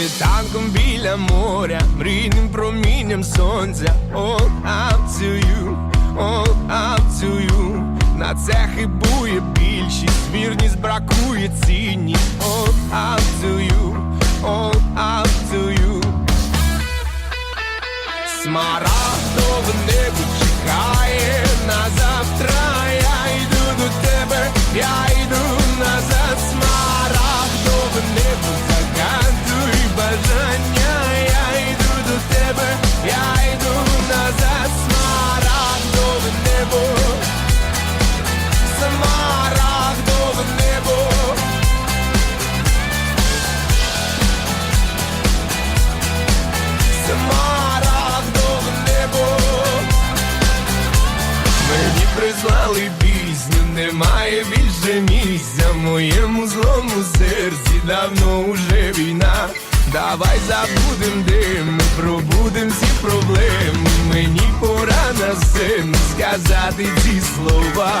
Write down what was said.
світанком біля моря, мрійним промінням сонця. All up to you, all up to you На це хибує більшість, вірність бракує цінність. All up to you, all up to you Смарагдове небо чекає на завтра. Мені пісню, немає більше місця моєму злому серці давно уже війна. Давай забудем дим, ми пробудем всі проблеми. Мені пора на син сказати ці слова.